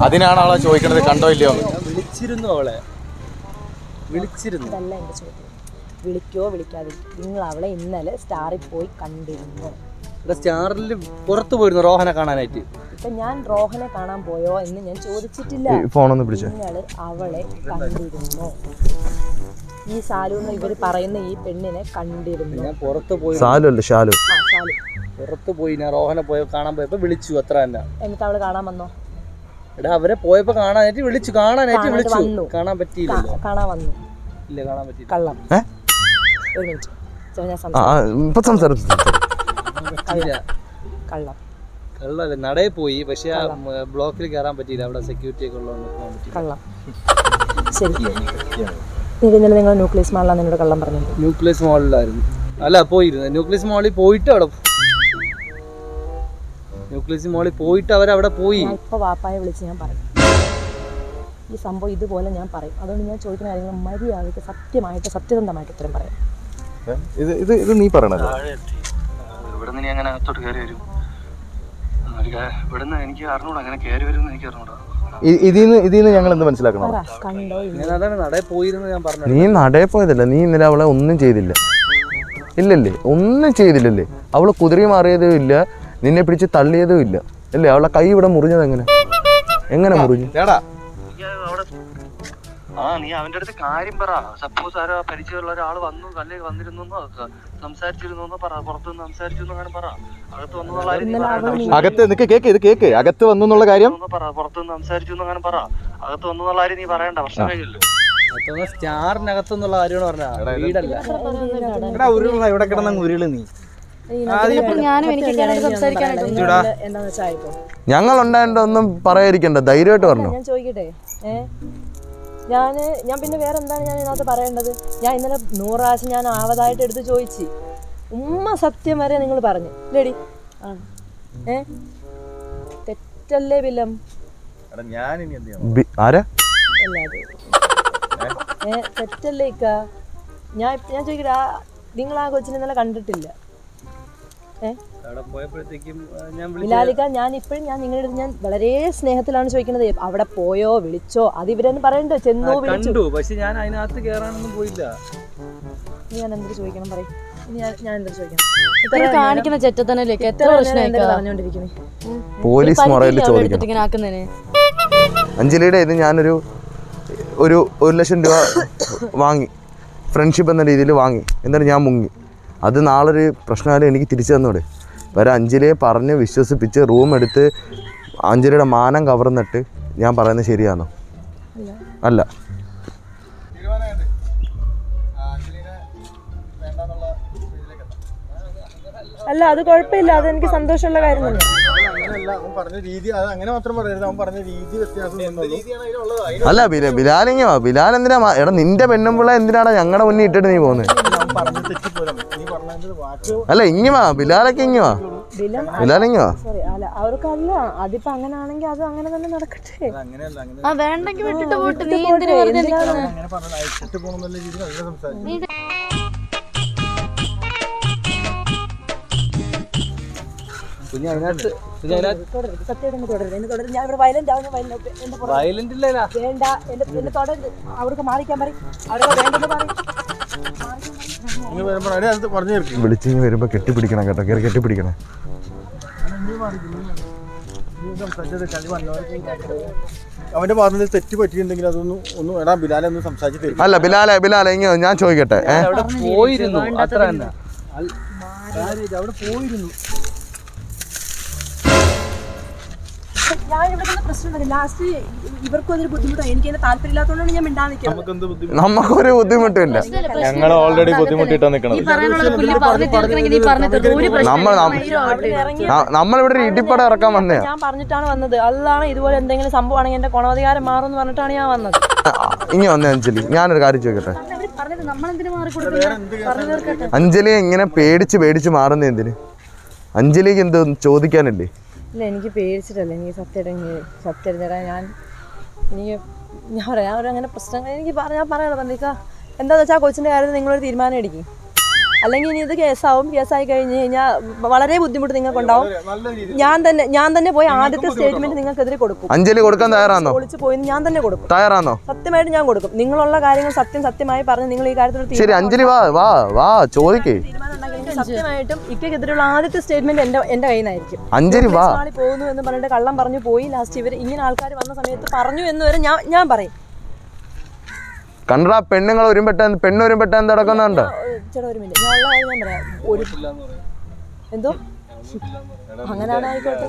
അതിനാണ് അവളെ ചോദിക്കുന്നത് കണ്ടോ ഇല്ലയോ വിളിച്ചിരുന്നു അവളെ. വിളിച്ചിരുന്നു. അതല്ല എന്റെ ചോദ്യം. വിളിക്കോ വിളിക്കാതിരിക്കോ. നിങ്ങൾ അവളെ ഇന്നലെ സ്റ്റാറിൽ പോയി കണ്ടിരുന്നു. ഇവിടെ സ്റ്റാറിൽ പുറത്തു പോയിരുന്നു റോഹനെ കാണാനായിട്ട്. ഇപ്പൊ ഞാൻ റോഹനെ കാണാൻ പോയോ എന്ന് ഞാൻ ചോദിച്ചിട്ടില്ല. ഫോണൊന്ന് പിടിച്ചേ. നിങ്ങൾ അവളെ കണ്ടിരുന്നു. ഈ സാലു എന്ന് ഇവർ പറയുന്ന ഈ പെണ്ണിനെ കണ്ടിരുന്നു. ഞാൻ പുറത്തു പോയി സാലു അല്ല ഷാലു? ആ സാലു പുറത്തു പോയി ഞാൻ റോഹനെ പോയ കാണാൻ പോയപ്പോ വിളിച്ചു അത്ര തന്നെ. എന്നിട്ട് അവൾ കാണാൻ വന്നോ? എടാ അവരെ പോയപ്പോ കാണാനായിട്ട് വിളിച്ചു കാണാനായിട്ട് വിളിച്ചു. കാണാൻ പറ്റിയില്ലല്ലോ. കാണാൻ വന്നു. ഇല്ല കാണാൻ പറ്റിയില്ല. കള്ളം. ഒരു മിനിറ്റ്. ഞാൻ സംസാരിച്ചു. കള്ളം. കള്ളല്ലേ നടയിൽ പോയി പക്ഷെ ആ ബ്ലോക്കിൽ കയറാൻ പറ്റിയില്ല. അവിടെ സെക്യൂരിറ്റി ഒക്കെ ഉള്ളതുകൊണ്ട് പോകാൻ പറ്റിയില്ല. കള്ളം. [LAUGHS] ശരി. ഇത് നിങ്ങൾ ന്യൂക്ലിയസ് മാളിലാണ് എന്നോട് കള്ളം പറഞ്ഞത്? ന്യൂക്ലിയസ് മോളിലായിരുന്നു അല്ല പോയിരുന്നു. ന്യൂക്ലിയസ് മോളിൽ പോയിട്ട് അവിടെ ന്യൂക്ലിയസ് മോളിൽ പോയിട്ട് അവരവിടെ പോയി. ഇപ്പൊ വാപ്പായെ വിളിച്ച് ഞാൻ പറയും. ഈ സംഭവം ഇതുപോലെ ഞാൻ പറയും. അതുകൊണ്ട് ഞാൻ ചോദിക്കുന്ന കാര്യങ്ങൾ മര്യാദയ്ക്ക് സത്യമായിട്ട് സത്യസന്ധമായിട്ട് ഉത്തരം പറയാം. ഇത് ഇത് ഇത് നീ പറയണല്ലോ നിന്ന് അങ്ങനെ അകത്തോട്ട് കയറി വരും. ഇവിടുന്ന് എനിക്ക് അറിഞ്ഞൂടാ അങ്ങനെ കയറി വരും എനിക്ക് അറിഞ്ഞൂടാ. ഞങ്ങൾ എന്ത് മനസ്സിലാക്കണം? നീ നടയിൽ പോയതല്ല? നീ ഇന്നലെ അവളെ ഒന്നും ചെയ്തില്ല. ഇല്ലല്ലേ? ഒന്നും ചെയ്തില്ലല്ലേ? അവൾ കുതിരി മാറിയതും ഇല്ല നിന്നെ പിടിച്ച് തള്ളിയതും ഇല്ല. അല്ലേ? അവളെ കൈ ഇവിടെ മുറിഞ്ഞത് എങ്ങനെ എങ്ങനെ മുറിഞ്ഞു? ആ നീ അവന്റെ അടുത്ത് കാര്യം പറ. സപ്പോസ് ആരോ പരിചയമുള്ള ഒരാൾ വന്നു അല്ലെങ്കിൽ വന്നിരുന്നു സംസാരിച്ചിരുന്നു പറ. പുറത്തുനിന്ന് സംസാരിച്ചു അങ്ങനെ പറ. അകത്ത് വന്നു അകത്ത് നിനക്ക് കേക്ക് ഇത് കേക്ക്. അകത്ത് വന്നു എന്നുള്ള കാര്യം? പറ. പുറത്തുനിന്ന് സംസാരിച്ചു അങ്ങനെ പറ. അകത്ത് വന്നു എന്നുള്ള കാര്യം നീ പറയണ്ട. പ്രശ്നം കഴിഞ്ഞല്ലോ? മറ്റൊന്ന് സ്റ്റാറിനകത്തുന്നുള്ള കാര്യമാണ് പറഞ്ഞ വീടല്ല. എടാ ഉരുള ഇവിടെ കിടന്ന ഉരുൾ നീ. ഞങ്ങൾ ഉണ്ടായിട്ടൊന്നും പറയാതിരിക്കണ്ട. ധൈര്യമായിട്ട് പറഞ്ഞു. ഞാൻ ചോദിക്കട്ടെ? ഞാൻ ഞാൻ പിന്നെ വേറെ എന്താണ് ഞാൻ ഇതിനകത്ത് പറയേണ്ടത്? ഞാൻ ഇന്നലെ നൂറ് പ്രാവശ്യം ഞാൻ ആവതായിട്ട് എടുത്ത് ചോദിച്ച്. ഉമ്മ സത്യം വരെ നിങ്ങൾ പറഞ്ഞു. ലേഡി ആ. ഏ? തെറ്റല്ലേ ബില്ലം എടാ ഞാൻ ഇനി എന്ത് ആരാ? അല്ലാതെ. ഏ? തെറ്റല്ലേ ഇക്ക? ഞാൻ ഞാൻ ചോദിക്കട്ടെ ആ നിങ്ങൾ ആ കൊച്ചിനെ ഇന്നലെ കണ്ടിട്ടില്ല. ഏ? ബിലാലിക്ക ഞാൻ ഇപ്പോഴും ഞാൻ നിങ്ങളുടെ അടുത്ത് ഞാൻ വളരെ സ്നേഹത്തിലാണ് ചോദിക്കുന്നത്. അവിടെ പോയോ വിളിച്ചോ? അത് ഇവരെന്ന് പറയണ്ടോ? ചെന്നോ വിളിച്ചു. കണ്ടു പക്ഷെ ഞാൻ അതിനകത്ത് കേറാനൊന്നും പോയില്ല. ഇനി ഞാൻ എന്ത് ചോദിക്കണം പറയും. ഇനി ഞാൻ ഞാൻ എന്തൊരു ചോദിക്കണം? ഇത് കാണിക്കുന്ന ചെറ്റത്തനലേക്ക് എത്ര പോലീസ് മുറയിൽ ആക്കുന്നതിന്. അഞ്ജലിയുടെ ഇത് ഞാനൊരു ഒരു ഒരു ലക്ഷം രൂപ വാങ്ങി. ഫ്രണ്ട്ഷിപ്പ് എന്ന രീതിയിൽ വാങ്ങി. എന്നിട്ട് ഞാൻ മുങ്ങി. അത് നാളൊരു പ്രശ്നമായാലും എനിക്ക് തിരിച്ചു തന്നോടെ? വരെ അഞ്ജലിയെ പറഞ്ഞ് വിശ്വസിപ്പിച്ച് റൂം എടുത്ത് അഞ്ജലിയുടെ മാനം കവർന്നിട്ട് ഞാൻ പറയുന്നത് ശരിയാണോ അല്ല. അല്ല അത് കുഴപ്പമില്ല. അതെനിക്ക് സന്തോഷമുള്ള കാര്യം തന്നെ. അങ്ങനെയല്ല അവൻ പറഞ്ഞ രീതി അത് അങ്ങനെ മാത്രം പറയരുത്. അവൻ പറഞ്ഞ രീതി വ്യത്യാസം അല്ല ബില ബിലാലിങ്ങ വാ ബിലാൽ എന്തിനാ മാ- എടാ നിന്റെ പെണ്ണുമ്പിള്ള എന്തിനാടാ ഞങ്ങളുടെ മുന്നിൽ ഇട്ടിട്ട് നീ പോകുന്നത് പറഞ്ഞ് നീ പറഞ്ഞതിന്റെ വാക്ക് അല്ല ഇങ്ങി വാ ബിലാലൊക്കെ ഇങ്ങി വാ. ബിലം ബിലാലിങ്ങി വാ. സോറി അല്ല അവർക്കല്ല. അതിപ്പോ അങ്ങനെ ആണെങ്കിൽ അത് അങ്ങനെ തന്നെ നടക്കട്ടെ. അങ്ങനെയല്ല അങ്ങനെ ആ വേണ്ടെങ്കിൽ വിട്ടിട്ട് പോട്ട് നീ എന്തിനാ വെറുതെ എന്തിനാ നിൽക്കുന്നത് അങ്ങനെ പറഞ്ഞ അയച്ചിട്ട് പോകുന്നുള്ള രീതിയിൽ അങ്ങനെ സംസാരിക്കും പിന്നെ അതിനകത്ത് പിന്നെ അതിനകത്ത് തുടരുത് സത്യമായിട്ട് തുടരുത്. എന്നെ തുടരുത്. ഞാൻ ഇവിടെ വയലന്റ് ആവുന്ന വയലന്റ് എന്റെ പുറകെ വയലന്റ് ഇല്ലല്ല. വേണ്ട. എന്റെ എന്നെ തുടരുത്. അവിടേക്ക് മാറിക്കാൻ പറയും. അവിടെ വേണ്ടെന്ന് പറയും. നിങ്ങൾ വരുമ്പോൾ അതിനകത്ത് പറഞ്ഞു തീർക്കും വിളിച്ചിങ്ങി വരുമ്പോ കെട്ടിപ്പിടിക്കണം കേട്ടോ. കയറി കെട്ടിപ്പിടിക്കണേ. അവന്റെ ഭാഗത്ത് തെറ്റ് പറ്റിയിട്ടുണ്ടെങ്കിൽ അതൊന്നും ഒന്നും എടാ ബിലാലെ ഒന്ന് സംസാരിച്ച് തരും അല്ല ബിലാലെ ബിലാലെ ഇങ്ങനെ ഞാൻ ചോദിക്കട്ടെ. അവിടെ പോയിരുന്നു. അത്ര തന്നെ. അവിടെ പോയിരുന്നു. ഞാൻ ഇവിടെ നിന്ന് പ്രശ്നം ലാസ്റ്റ് ഇവർക്കും അതൊരു ബുദ്ധിമുട്ടാണ്. എനിക്ക് അതിന് താല്പര്യമില്ലാത്തതുകൊണ്ടാണ് ഞാൻ നിൽക്കുന്നത്. നമുക്കൊരു ബുദ്ധിമുട്ടില്ല. ഞങ്ങൾ ഓൾറെഡി ബുദ്ധിമുട്ടിട്ടാ നിൽക്കണം നമ്മളിവിടെ ഒരു ഇടിപ്പടം ഇറക്കാൻ വന്നേ ഞാൻ പറഞ്ഞിട്ടാണ് വന്നത്. അതാണ് ഇതുപോലെ എന്തെങ്കിലും സംഭവമാണെങ്കിൽ എന്റെ ഗുണാധികാരം മാറും എന്ന് പറഞ്ഞിട്ടാണ് ഞാൻ വന്നത്. ഇനി വന്നേ അഞ്ജലി. ഞാനൊരു കാര്യം ചോദിക്കട്ടെ? അഞ്ജലി ഇങ്ങനെ പേടിച്ച് പേടിച്ച് മാറുന്ന എന്തിന്? അഞ്ജലിക്ക് എന്ത് ചോദിക്കാനില്ലേ? ഇല്ല എനിക്ക് പേടിച്ചിട്ടല്ല. എനിക്ക് സത്യം എനിക്ക് സത്യം ചേട്ടാ ഞാൻ. എനിക്ക് ഞാൻ പറയാം അവരങ്ങനെ പ്രശ്നങ്ങൾ എനിക്ക് പറഞ്ഞാൽ ഞാൻ എന്താണെന്ന് വെച്ചാൽ കൊച്ചിന്റെ കാര്യത്തിൽ നിങ്ങളൊരു തീരുമാനം എടുക്കും. അല്ലെങ്കിൽ ഇനി ഇത് കേസാവും. കേസായി കഴിഞ്ഞ് കഴിഞ്ഞാൽ വളരെ ബുദ്ധിമുട്ട് നിങ്ങൾക്ക് ഉണ്ടാവും. രീതി ഞാൻ തന്നെ ഞാൻ തന്നെ പോയി ആദ്യത്തെ സ്റ്റേറ്റ്മെന്റ് നിങ്ങൾക്കെതിരെ കൊടുക്കും. അഞ്ജലി കൊടുക്കാൻ തയ്യാറാണോ ഒളിച്ചു പോയി ഞാൻ തന്നെ കൊടുക്കും. തയ്യാറാണോ സത്യമായിട്ട് ഞാൻ കൊടുക്കും. നിങ്ങളുള്ള കാര്യങ്ങൾ സത്യം സത്യമായി പറഞ്ഞ് നിങ്ങൾ ഈ കാര്യത്തിൽ ശരി അഞ്ജലി വാ വാ വാ ചോദിക്കേ. സത്യമായിട്ടും ഇക്കെതിരെയുള്ള ആദ്യത്തെ സ്റ്റേറ്റ്മെന്റ് എന്റെ എന്റെ കയ്യിൽ നിന്നായിരിക്കും അഞ്ചരി പോകുന്നു എന്ന് പറഞ്ഞിട്ട് കള്ളം പറഞ്ഞു പോയി. ലാസ്റ്റ് ഇവർ ഇങ്ങനെ ആൾക്കാർ വന്ന സമയത്ത് പറഞ്ഞു എന്ന് വരെ ഞാൻ ഞാൻ പറയും. കണ്ടടാ പെണ്ണുങ്ങൾ ഒരുമ്പെട്ട പെണ്ണ് ഒരുമ്പെട്ട എന്ത് നടക്കുന്നുണ്ട് എന്തോ? അങ്ങനെയാണായിക്കോട്ടെ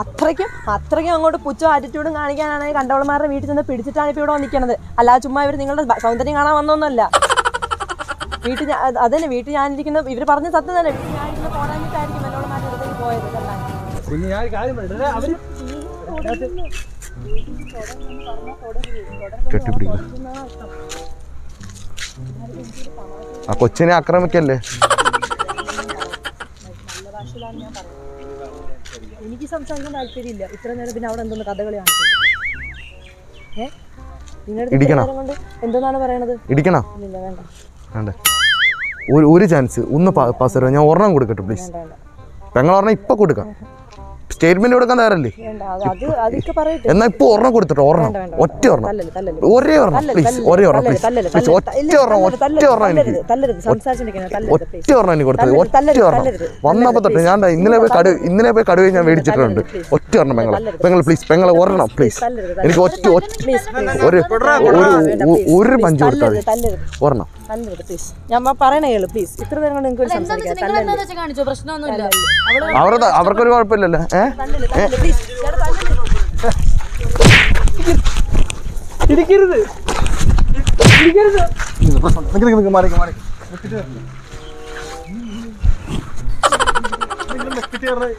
അത്രയ്ക്കും അത്രയ്ക്കും അങ്ങോട്ട് പുച്ഛം ആറ്റിറ്റ്യൂഡും കാണിക്കാനാണെങ്കിൽ കണ്ടവളന്മാരുടെ വീട്ടിൽ നിന്ന് പിടിച്ചിട്ടാണ് ഇപ്പോൾ ഇവിടെ വന്നിരിക്കുന്നത് അല്ലാതെ ചുമ്മാ ഇവർ നിങ്ങളുടെ സൗന്ദര്യം കാണാൻ വന്നൊന്നുമല്ല. വീട്ടിൽ അതന്നെ വീട്ടിൽ ഞാനിരിക്കുന്ന ഇവർ പറഞ്ഞ സത്യം തന്നെ. ഞാനിരിക്കുന്ന അടുത്തേക്ക് പോയത്. കണ്ടാൽ കെട്ടിപ്പിടിക്കും ആ കൊച്ചിനെ ആക്രമിക്കല്ലേ? എനിക്ക് സംസാരിക്കാൻ താല്പര്യമില്ല. ഇത്ര നേരം പിന്നെ അവിടെ എന്തോന്ന് കഥകളി കാണിച്ചത് ഏ? നിങ്ങളുടെ ഇടിക്കണം. പറയണത്? ഇടിക്കണോ? ഇല്ല വേണ്ട. ഒരു ഒരു ചാൻസ് ഒന്ന് പാസ് തരുമോ ഞാൻ ഒരെണ്ണം കൊടുക്കട്ടെ പ്ലീസ് പെങ്ങൾ പറഞ്ഞാൽ ഇപ്പം കൊടുക്കാം. സ്റ്റേറ്റ്മെന്റ് കൊടുക്കാൻ തയ്യാറല്ലേ? എന്നാ ഇപ്പൊ ഒരെണ്ണം കൊടുത്തിട്ടോ ഒരെണ്ണം. ഒറ്റ ഒരെണ്ണം. ഒരേ ഒരെണ്ണം പ്ലീസ് ഒരേ ഒരെണ്ണം പ്ലീസ് പ്ലീസ് ഒറ്റ ഒരെണ്ണം ഒറ്റ ഒരെണ്ണം എനിക്ക്. ഒറ്റ. ഒരെണ്ണം എനിക്ക് കൊടുത്തത് ഒറ്റ ഒരെണ്ണം. വന്നപ്പോ തൊട്ട് ഞാൻ ഇന്നലെ പോയി കടു ഇന്നലെ പോയി കടുവ ഞാൻ മേടിച്ചിട്ടുണ്ട്. ഒറ്റ ഒരെണ്ണം പെങ്ങളെ. പെങ്ങൾ പ്ലീസ് പെങ്ങളെ ഒരെണ്ണം പ്ലീസ് എനിക്ക് ഒറ്റ. ഒരു ഒരു പഞ്ച് കൊടുത്താൽ ഒരെണ്ണം. തല്ലരുത്, please. ഞാൻ പ- പറയണ പ്ലീസ് ഇത്ര നേരം കൊണ്ട് നിങ്ങൾക്ക് സംസാരിക്കാം. അവരുടെ അവർക്കൊരു കുഴപ്പമില്ലല്ലോ. ഇടിക്കരുത്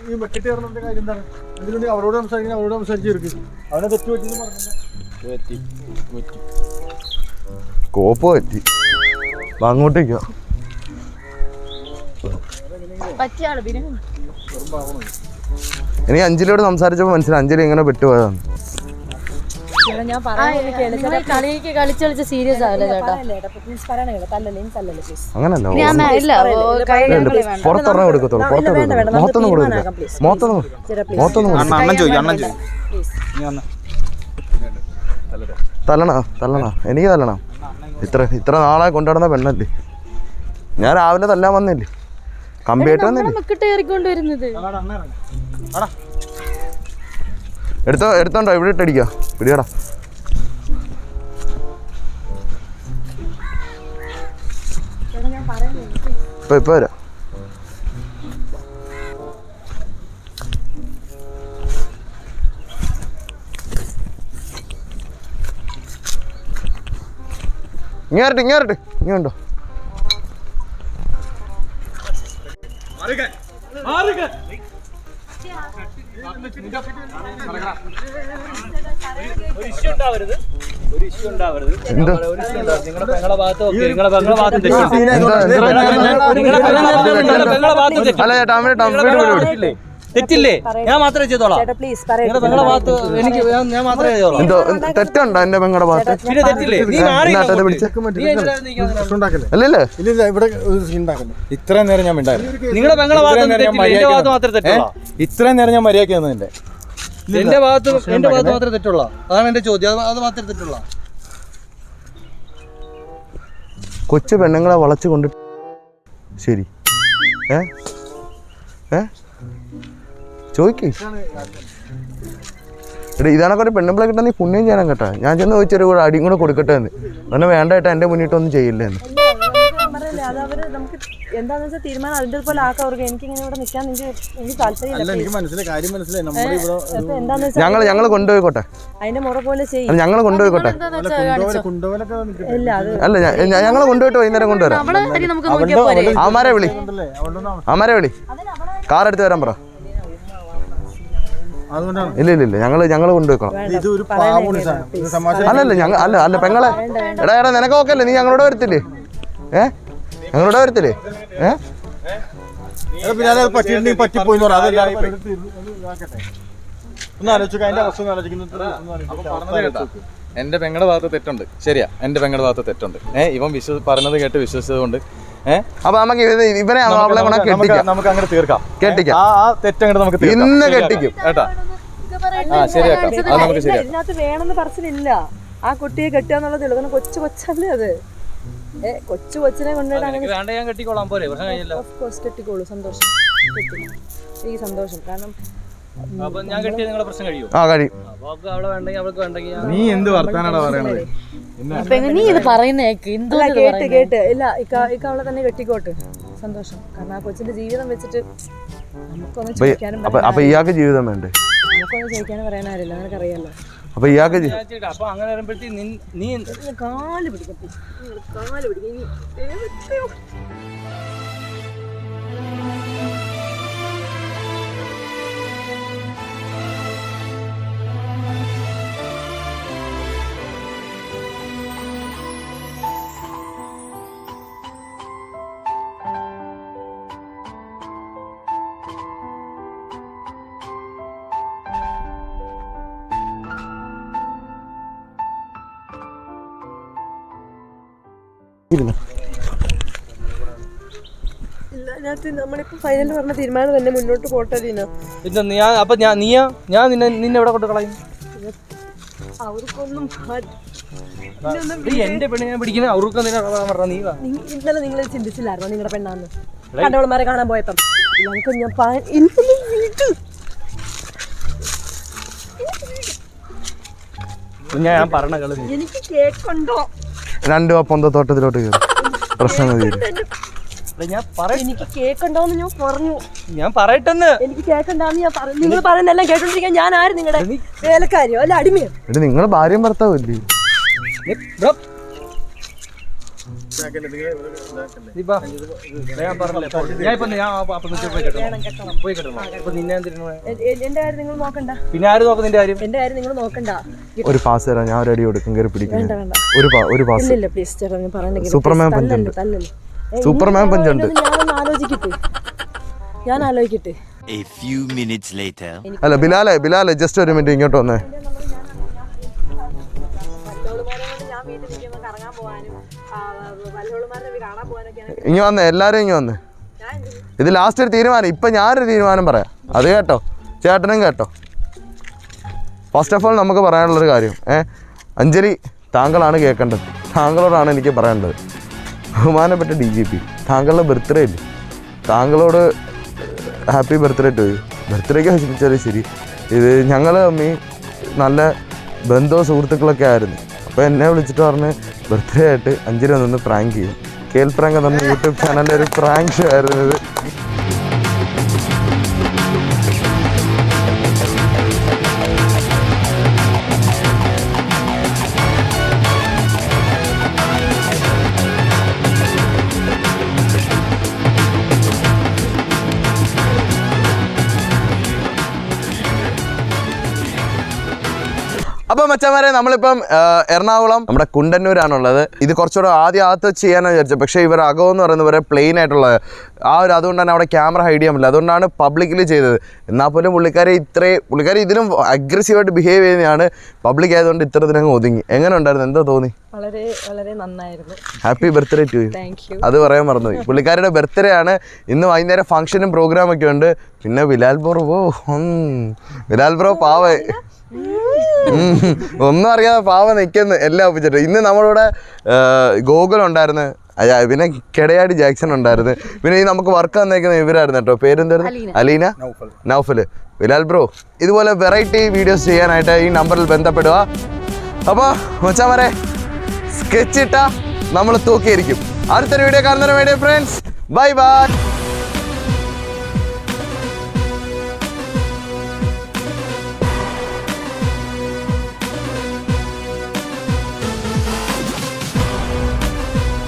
ഈ മെക്കിട്ട് കയറുന്നതിന്റെ കാര്യം എന്താണ്? അവരോട് സംസാരിക്കണം അവരോട് സംസാരിച്ചു തീർക്കും അവനെ തെറ്റ് പറ്റിയെന്ന് പറഞ്ഞില്ല കോപ്പ് പറ്റി. അങ്ങോട്ടേക്കോ എനിക്ക് അഞ്ചിലോട് സംസാരിച്ചപ്പോൾ മനസ്സിലായി അഞ്ചലി ഇങ്ങനെ പെട്ടുപോയതാണ്. ഞാൻ കളിക്ക് കളിച്ച് കളിച്ച് സീരിയസ് ആവില്ല ചേട്ടാ. അങ്ങനല്ല പുറത്തൊരെണ്ണം കൊടുക്കത്തുള്ളൂ പുറത്തൊന്നും മുഖത്തൊന്നും കൊടുക്കില്ല. മുഖത്തൊന്നും മുഖത്തൊന്നും തല്ലണ? തല്ലണ? എനിക്ക് തല്ലണം. ഇത്ര ഇത്ര നാളായി കൊണ്ടുവരുന്ന പെണ്ണല്ലേ? ഞാൻ രാവിലെ തല്ലാൻ വന്നില്ലേ? കമ്പിയായിട്ട് വന്നില്ലേ? എടുത്തോ എടുത്തോണ്ടോ? ഇവിടെ ഇട്ടടിക്കോ. പിടിയടാ. ഇപ്പൊ ഇപ്പൊ വരാം. നിങ്ങളുടെ പെങ്ങളെ ഭാഗത്ത് തെറ്റുണ്ട് അല്ല ചേട്ടാ അമ്മ ടംഫിട്ട് വിടും തെറ്റില്ലേ? ഞാൻ മാത്രമേ ചെയ്തോളാം. നിങ്ങളുടെ ഭാഗത്ത് എനിക്ക് ഞാൻ- ഞാൻ മാത്രമേ ചെയ്തോളാം. എന്തോ തെറ്റുണ്ടോ എന്റെ പെങ്ങളുടെ ഭാഗത്ത്? പിന്നെ തെറ്റില്ലേ? നീ മാറി എന്നാട്ടത് പിടിച്ച. നീ എന്തിനാ നിൽക്കുന്നത്? ഉണ്ടാക്കല്ലേ? അല്ലല്ലേ ഇല്ല. ഇല്ല ഇവിടെ ഒരു ഇത്രയും നേരം ഞാൻ മിണ്ടായിരുന്നു. നിങ്ങളുടെ പെങ്ങളെ ഭാഗത്ത് ഇത്രയും നേരം ഞാൻ തെറ്റില്ല. എന്റെ ഭാഗത്ത് മര്യാദയ്ക്ക് മാത്രമേ തെറ്റുള്ളൂ ഏ? ഇത്രയും നേരം ഞാൻ മര്യാദയ്ക്ക് നിന്നതിന്റെ എന്റെ ഭാഗത്ത് എന്റെ ഭാഗത്ത് മാത്രമേ തെറ്റുള്ളൂ. അതാണ് എന്റെ ചോദ്യം. അത് അത് മാത്രമേ തെറ്റുള്ളൂ. കൊച്ചു പെണ്ണുങ്ങളെ വളച്ചു കൊണ്ട് ശരി. ഏ? ഏ? ചോദിക്കേ. എടാ ഇതാണൊക്കെ ഒരു പെണ്ണുമ്പിളെ കിട്ടാൻ നീ പുണ്യം ചെയ്യണം കേട്ടോ. ഞാൻ ചെന്ന് ചോദിച്ചൊരു കൂടെ അടിയും കൂടെ കൊടുക്കട്ടെ എന്ന്. അങ്ങനെ വേണ്ട ഏട്ടാ എന്റെ മുന്നിട്ടൊന്നും ചെയ്യില്ല എന്ന്. എന്താന്ന് വെച്ചാൽ തീരുമാനം അതിന്റെ പോലെ എനിക്ക് ഇങ്ങനെ ഇവിടെ നിൽക്കാൻ എനിക്ക് താല്പര്യമില്ല ഞങ്ങൾ ഞങ്ങൾ കൊണ്ടുപോയിക്കോട്ടെ. അതിന്റെ മുറ പോലെ ചെയ്യും. അല്ല ഞങ്ങൾ കൊണ്ടുപോയിക്കോട്ടെ. ഇല്ല അല്ല ഞങ്ങൾ കൊണ്ടുപോയിട്ട് വൈകുന്നേരം കൊണ്ടുവരാം. അമാരെ വിളി. അമാരെ വിളി. കാർ എടുത്ത് വരാൻ പറ. ഇല്ല ഇല്ല ഇല്ല. ഞങ്ങൾ ഞങ്ങൾ കൊണ്ടുപോയിക്കോളാം ഇത് ഒരു പാവമാണ് ഇത് തമാശ. അല്ലല്ല ഞങ്ങൾ അല്ല അല്ല പെങ്ങളെ. എടാ എടാ നിനക്ക് ഓക്കല്ലേ നീ ഞങ്ങളോട് വരത്തില്ലേ? ഏ? ഞങ്ങളോട് വരത്തില്ലേ? ഏ? പിന്നെ പറ്റിപ്പോയി. എന്റെ പെങ്ങളുടെ ഭാഗത്ത് തെറ്റുണ്ട്. ശരിയാ എന്റെ പെങ്ങളുടെ ഭാഗത്ത് തെറ്റുണ്ട്. ഏഹ് ഇവൻ വിശ്വ പറഞ്ഞത് കേട്ട് വിശ്വസിച്ചതുകൊണ്ട് അപ്പൊ നമുക്ക് ഇവനെ അവളെ കെട്ടിക്കാം നമുക്ക് അങ്ങനെ തീർക്കാം. കെട്ടിക്കാം. ആ തെറ്റങ്ങോട്ട് നമുക്ക്. ഇന്ന്. കെട്ടിക്കും. കേട്ടാ. ആ ശരിയാക്കാം. അത് നമുക്ക് ശരിയാക്കാം. ഇതിനകത്ത് വേണമെന്ന് പറച്ചിലില്ല. ആ കുട്ടിയെ കെട്ടുക എന്നുള്ളത് കാരണം കൊച്ചു കൊച്ചല്ലേ അത്? ഏ കൊച്ചു കൊച്ചിനെ കൊണ്ടുപോയി കെട്ടിക്കോളാം. സന്തോഷം. ഈ സന്തോഷം. കാരണം ആ കഴിയും നീ എന്ത് വർത്താനാടാ പറയണത്? നീ ഇത് പറയുന്നേക്ക് കേട്ട് കേട്ട്. ഇല്ല ഇക്ക ഇക്ക അവളെ തന്നെ കെട്ടിക്കോട്ട്. സന്തോഷം. കാരണം ആ കൊച്ചിന്റെ ജീവിതം വെച്ചിട്ട് നമുക്കൊന്നും ചോദിക്കാനും അപ്പൊ അപ്പൊ ഇയാൾക്ക് ജീവിതം വേണ്ടേ? നമുക്കൊന്നും ചോദിക്കാനും പറയാനാരില്ല നിനക്കറിയാലോ. അപ്പൊ ഇയാൾക്ക് അപ്പൊ അങ്ങനെ വരുമ്പോഴത്തേക്ക് നീ- കാൽ പിടിക്കും. കാൽ പിടിക്കും. ഇല്ല അതിനകത്ത് നമ്മളിപ്പോ ഫൈനൽ പറഞ്ഞ തീരുമാനം തന്നെ മുന്നോട്ട് പോട്ടെ ദീന. പിന്നെ ഞാൻ അപ്പൊ ഞാൻ നീയാ? ഞാൻ നിന്നെ നിന്നെ എവിടെ കൊണ്ട് കളയും? അവർക്കൊന്നും മാ- നീ എന്റെ പെണ്ണിനെ പിടിക്കുന്ന അവർക്ക് എന്തിനാ പറഞ്ഞ നീ വാ. ഇന്നലെ നിങ്ങൾ ചിന്തിച്ചില്ലായിരുന്നോ നിങ്ങളുടെ പെണ്ണാന്ന്? കാണാൻ പോയപ്പം. ഞങ്ങൾക്ക് ഞാൻ പാ-. ഞാൻ ഞാൻ പറഞ്ഞ കളി നീ. എനിക്ക് കേക്കുണ്ടോ? രണ്ടു ആ പൊന്തത്തോട്ടത്തിലോട്ട് കയറും. പ്രശ്നം ഞാൻ പറ എനിക്ക് കേക്കുണ്ടോന്ന് ഞാൻ പറഞ്ഞു. ഞാൻ പറയട്ടെന്ന്. എനിക്ക് കേക്കണ്ടാന്ന് ഞാൻ പറഞ്ഞു നിങ്ങൾ പറയുന്നെല്ലാം കേട്ടോണ്ടിരിക്കാൻ ഞാൻ ആര് നിങ്ങളുടെ വേലക്കാരിയോ? അല്ല അടിമയോ? എടി നിങ്ങൾ ഭാര്യയും ഭർത്താവും പിന്നെ ആര് നോക്കും നിന്റെ കാര്യം? എന്റെ കാര്യം നിങ്ങൾ നോക്കണ്ട. ഒരു പാസ് തരാം ഞാൻ ഒരു അടി കൊടുക്കും കയറി പിടിക്കും. വേണ്ട വേണ്ട. ഒരു ഒരു പാസ്. ഇല്ല പ്ലീസ് ചേട്ടാ ഞാൻ പറയുന്നത് സൂപ്പർമാൻ പഞ്ചുണ്ട്. ഉണ്ട് സൂപ്പർമാൻ പഞ്ചുണ്ട്. ആലോചിക്കട്ടെ. ഞാൻ ആലോചിക്കട്ടെ. A few minutes later. അല്ല ബിലാലെ ബിലാലെ ജസ്റ്റ് ഒരു മിനിറ്റ് ഇങ്ങോട്ട് വന്നേ. ഇങ്ങ് വന്നേ എല്ലാവരും ഇങ്ങ് വന്നേ? ഇത് ലാസ്റ്റ് ഒരു തീരുമാനം. ഇപ്പൊ ഞാനൊരു തീരുമാനം പറയാം. അത് കേട്ടോ. ചേട്ടനും കേട്ടോ. ഫസ്റ്റ് ഓഫ് ഓൾ നമുക്ക് പറയാനുള്ളൊരു കാര്യം ഏ? അഞ്ജലി താങ്കളാണ് കേൾക്കേണ്ടത്. താങ്കളോടാണ് എനിക്ക് പറയേണ്ടത് ബഹുമാനപ്പെട്ട ഡി ജി പി താങ്കളുടെ ബർത്ത്ഡേ ഇല്ലേ? താങ്കളോട് ഹാപ്പി ബർത്ത്ഡേ ടു ബർത്ത്ഡേക്ക് ആശംസിച്ചാലും ശരി. ഇത് ഞങ്ങൾ തമ്മി നല്ല ബന്ധവും സുഹൃത്തുക്കളൊക്കെ ആയിരുന്നു. അപ്പോൾ എന്നെ വിളിച്ചിട്ട് പറഞ്ഞ് ബർത്ത്ഡേ ആയിട്ട് നിന്ന് പ്രാങ്ക് ചെയ്യും. കേൽ നമ്മുടെ യൂട്യൂബ് ചാനലിന്റെ ഒരു പ്രാങ്ക് ഷോ ആയിരുന്നു ഇത് മച്ചന്മാരെ നമ്മളിപ്പം എറണാകുളം നമ്മുടെ കുണ്ടന്നൂരാണുള്ളത്. ഇത് കുറച്ചുകൂടെ ആദ്യം അകത്ത് ചെയ്യാനാണ് വിചാരിച്ചത്. പക്ഷേ ഇവർ അകമെന്ന് എന്ന് പറയുന്നത് വരെ പ്ലെയിൻ ആയിട്ടുള്ള ആ ഒരു അതുകൊണ്ട് തന്നെ അവിടെ ക്യാമറ ഹൈഡ് ചെയ്യാൻ പറ്റില്ല. അതുകൊണ്ടാണ് പബ്ലിക്കിൽ ചെയ്തത്. എന്നാൽ പോലും പുള്ളിക്കാരെ ഇത്രയും പുള്ളിക്കാരെ ഇതിലും അഗ്രസീവായിട്ട് ബിഹേവ് ചെയ്യുന്നതാണ്. പബ്ലിക് ആയതുകൊണ്ട് ഇത്ര ദിനം ഒതുങ്ങി. എങ്ങനെ ഉണ്ടായിരുന്നു? എന്താ തോന്നി? വളരെ വളരെ നന്നായിരുന്നു. ഹാപ്പി ബർത്ത്ഡേ ടു യു അത് പറയാൻ മറന്നുപോയി. പുള്ളിക്കാരുടെ ബർത്ത്ഡേ ആണ്. ഇന്ന് വൈകുന്നേരം ഫംഗ്ഷനും പ്രോഗ്രാമൊക്കെ ഉണ്ട്. പിന്നെ ബിലാൽ ബ്രോ. ബിലാൽ ബ്രോ പാവ. ഒന്നും അറിയാതെ പാവ നിൽക്കുന്നു എല്ലാം ഒപ്പിച്ചിട്ട്. ഇന്ന് നമ്മളിവിടെ ഗോകുൽ ഉണ്ടായിരുന്നു. അയ്യാ പിന്നെ കെടയാടി ജാക്സൺ ഉണ്ടായിരുന്നു. പിന്നെ ഈ നമുക്ക് വർക്ക് വന്നേക്കുന്ന ഇവരായിരുന്നു കേട്ടോ. പേരെന്തായിരുന്നു? അലീന. നൗഫൽ. ബിലാൽ ബ്രോ ഇതുപോലെ വെറൈറ്റി വീഡിയോസ് ചെയ്യാനായിട്ട് ഈ നമ്പറിൽ ബന്ധപ്പെടുക. അപ്പോൾ മച്ചാമാരെ സ്കെച്ച് ഇട്ടാ നമ്മൾ തൂക്കിയിരിക്കും. അടുത്തൊരു വീഡിയോ കാണുന്നതിന് വേണ്ടി ഫ്രണ്ട്സ് ബൈ ബൈ